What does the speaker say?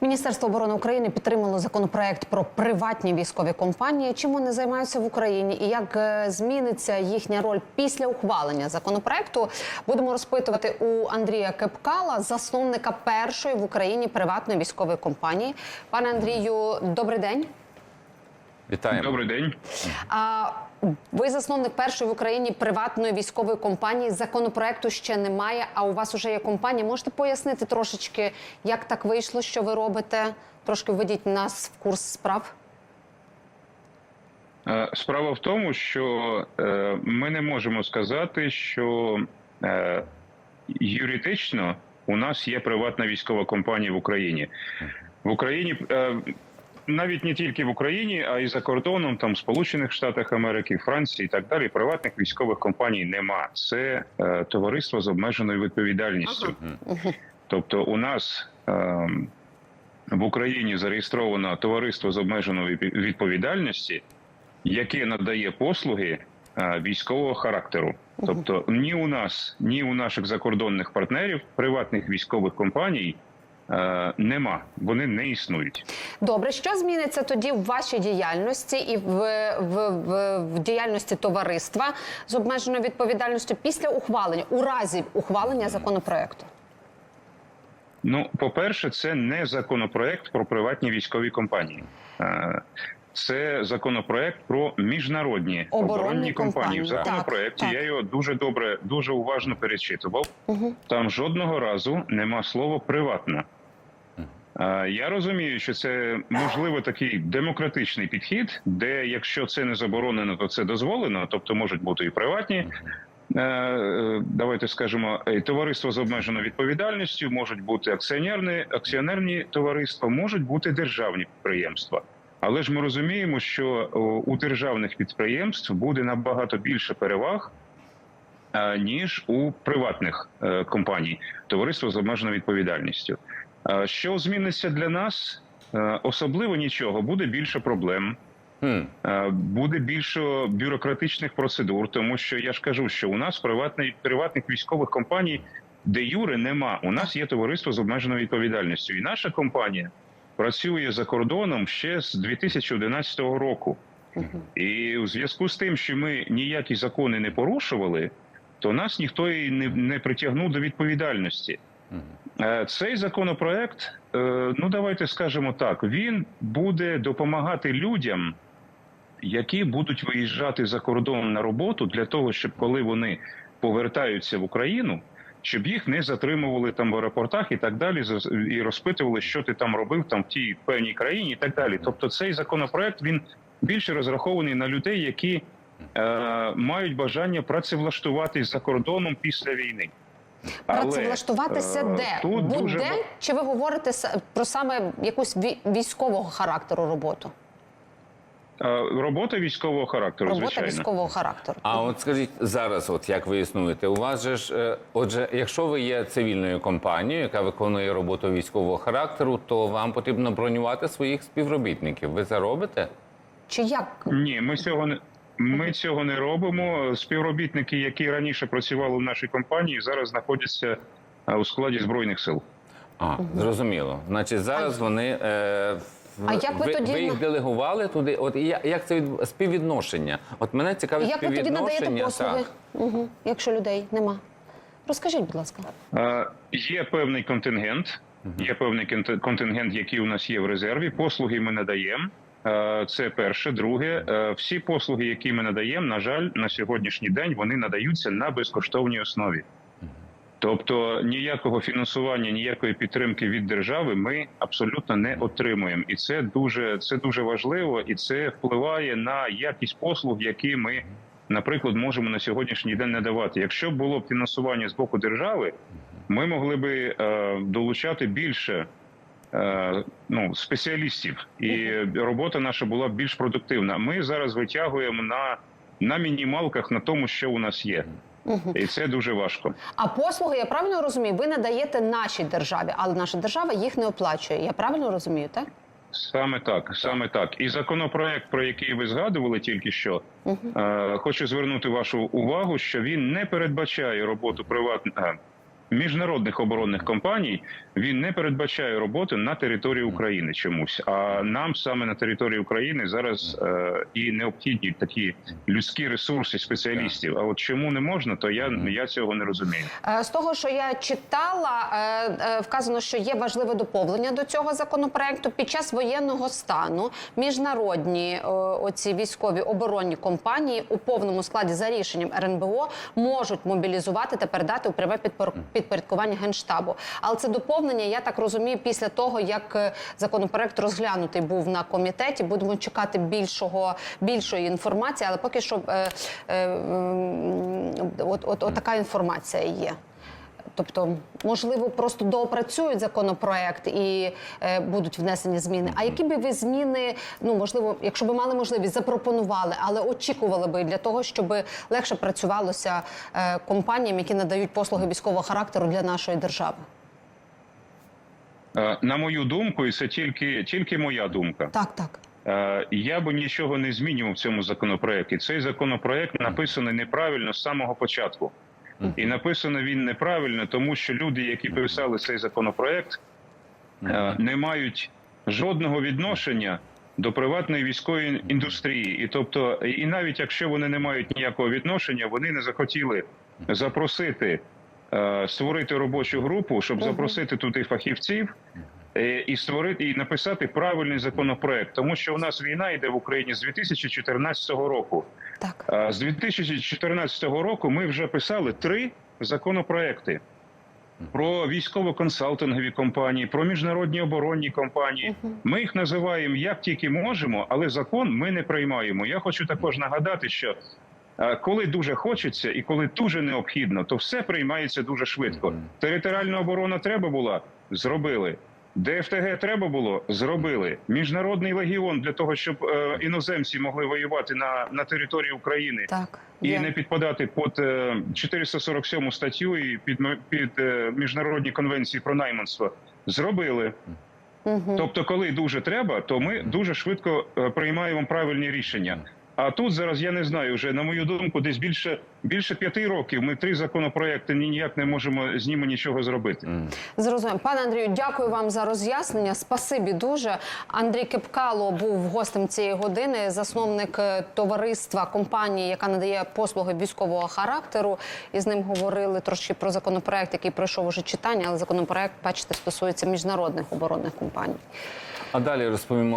Міністерство оборони України підтримало законопроект про приватні військові компанії. Чим вони займаються в Україні і як е, зміниться їхня роль після ухвалення законопроекту? Будемо розпитувати у Андрія Кепкала, засновника першої в Україні приватної військової компанії. Пане Андрію, добрий день. Вітаємо. Добрий день. А ви засновник першої в Україні приватної військової компанії. Законопроекту ще немає. А у вас вже є компанія. Можете пояснити трошечки, як так вийшло, що ви робите? Трошки введіть нас в курс справ. Е, Справа в тому, що е, ми не можемо сказати, що е, юридично у нас є приватна військова компанія в Україні. В Україні навіть не тільки в Україні, а й за кордоном, там Сполучених Штатах Америки, Франції і так далі. Приватних військових компаній нема. Це е, товариство з обмеженою відповідальністю. Тобто, у нас е, в Україні зареєстровано товариство з обмеженою відповідальності, яке надає послуги е, військового характеру. Тобто, ні у нас, ні у наших закордонних партнерів приватних військових компаній е, нема. Вони не існують. Добре, що зміниться тоді в вашій діяльності і в, в, в, в діяльності товариства з обмеженою відповідальністю після ухвалення, у разі ухвалення законопроекту? Ну, по-перше, це не законопроект про приватні військові компанії. Е, Це законопроект про міжнародні Оборонні оборонні компанії. В законопроекті Так, так. я його дуже добре, дуже уважно перечитував. Там жодного разу нема слова приватна. Е, Я розумію, що це можливо такий демократичний підхід, де якщо це не заборонено, то це дозволено, тобто можуть бути і приватні. е, е, Давайте скажемо, товариство з обмеженою відповідальністю, можуть бути акціонерні, акціонерні товариства, можуть бути державні підприємства. Але ж ми розуміємо, що у державних підприємств буде набагато більше переваг, ніж у приватних компаній, товариство з обмеженою відповідальністю. Що зміниться для нас? Е, Особливо нічого, буде більше проблем. Е, Буде більше бюрократичних процедур, тому що я ж кажу, що у нас приватний, приватних військових компаній де юре нема. У нас є товариство з обмеженою відповідальністю, і наша компанія працює за кордоном ще з 2011 року. І у зв'язку з тим, що ми ніякі закони не порушували, то нас ніхто і не, не притягнув до відповідальності. Цей законопроект, е, ну давайте скажемо так, він буде допомагати людям, які будуть виїжджати за кордон на роботу для того, щоб коли вони повертаються в Україну, щоб їх не затримували там в аеропортах і так далі, і розпитували, що ти там робив там в тій певній країні, і так далі. Тобто, цей законопроект він більше розрахований на людей, які е, мають бажання працевлаштуватись за кордоном після війни. Але, Працевлаштуватися е, де? тут Будь-де? дуже ба- Чи ви говорите про саме якусь військового характеру роботу? Е, Робота військового характеру, Робота звичайно. військового характеру. А от скажіть зараз, от як ви існуєте, у вас же ж, е, отже, якщо ви є цивільною компанією, яка виконує роботу військового характеру, то вам потрібно бронювати своїх співробітників. Ви це робите? Чи як? Ні, ми цього не. Ми цього не робимо. Співробітники, які раніше працювали в нашій компанії, зараз знаходяться е, у складі збройних сил. А, зрозуміло. Значить, зараз вони. Е, в- А як ви тоді ви їх делегували туди? От і я- як це від співвідношення? От мене цікавить Як ви тоді надаєте послуги, Так. угу. якщо людей нема? Розкажіть, будь ласка. Е, Є певний контингент, є певний конти- контингент, який у нас є в резерві. Послуги ми надаємо. Е, Це перше. Друге, е, всі послуги, які ми надаємо, на жаль, на сьогоднішній день вони надаються на безкоштовній основі. Тобто ніякого фінансування, ніякої підтримки від держави ми абсолютно не отримуємо, і це дуже це дуже важливо, і це впливає на якість послуг, які ми, наприклад, можемо на сьогоднішній день надавати. Якщо б було б фінансування з боку держави, ми могли би е, долучати більше ну, спеціалістів, і робота наша була більш продуктивна. Ми зараз витягуємо на, на мінімалках на тому, що у нас є, і це дуже важко. А послуги, я правильно розумію, ви надаєте нашій державі, але наша держава їх не оплачує. Я правильно розумію, так? Саме так, саме так. І законопроект, про який ви згадували тільки що, е, хочу звернути вашу увагу, що він не передбачає роботу приватних міжнародних оборонних компаній він не передбачає роботу на території України чомусь. А нам саме на території України зараз е, і необхідні такі людські ресурси спеціалістів. А от чому не можна, то я, я цього не розумію. Е, З того, що я читала, е, е, вказано, що є важливе доповнення до цього законопроекту. Під час воєнного стану міжнародні оці військові оборонні компанії у повному складі за рішенням РНБО можуть мобілізувати та передати у пряме підпор- підпорядкування генштабу. Але це доповнення, я так розумію, після того як е, законопроект розглянутий був на комітеті. Будемо чекати більшого більшої інформації, але поки що е, е, от, от, от така інформація є. Тобто, можливо, просто доопрацюють законопроект і е, будуть внесені зміни. А які би ви зміни, ну можливо, якщо би мали можливість, запропонували, але очікували би для того, щоб легше працювалося е, компаніям, які надають послуги військового характеру для нашої держави? Е, На мою думку, і це тільки, тільки моя думка. Так, так. Е, Я би нічого не змінював в цьому законопроекті. Цей законопроект написаний неправильно з самого початку. І написано він неправильно, тому що люди, які писали цей законопроект, е, не мають жодного відношення до приватної військової індустрії. І тобто, і навіть якщо вони не мають ніякого відношення, вони не захотіли запросити е, створити робочу групу, щоб запросити туди фахівців. Е, І створити і написати правильний законопроект, тому що у нас війна йде в Україні з 2014 року. Так. А З 2014 року ми вже писали три законопроекти про військово-консалтингові компанії, про міжнародні оборонні компанії. Ми їх називаємо як тільки можемо, але закон ми не приймаємо. Я хочу також нагадати, що коли дуже хочеться і коли дуже необхідно, то все приймається дуже швидко. Територіальна оборона треба була зробили. ДФТГ треба було зробили. Міжнародний легіон для того, щоб е, іноземці могли воювати на, на території України Так. і Є. не підпадати під е, 447 статтю і під, під е, міжнародні конвенції про найманство. Зробили. Мгм. Тобто, коли дуже треба, то ми дуже швидко е, приймаємо правильні рішення. А тут зараз я не знаю, вже на мою думку, десь більше більше п'яти років ми три законопроекти ні- ніяк не можемо з ними нічого зробити. Зрозуміло. Пане Андрію, дякую вам за роз'яснення. Спасибі дуже. Андрій Кепкало був гостем цієї години, засновник е, товариства компанії, яка надає послуги військового характеру. І з ним говорили трошки про законопроект, який пройшов уже читання, але законопроект, бачите, стосується міжнародних оборонних компаній. А далі розповімо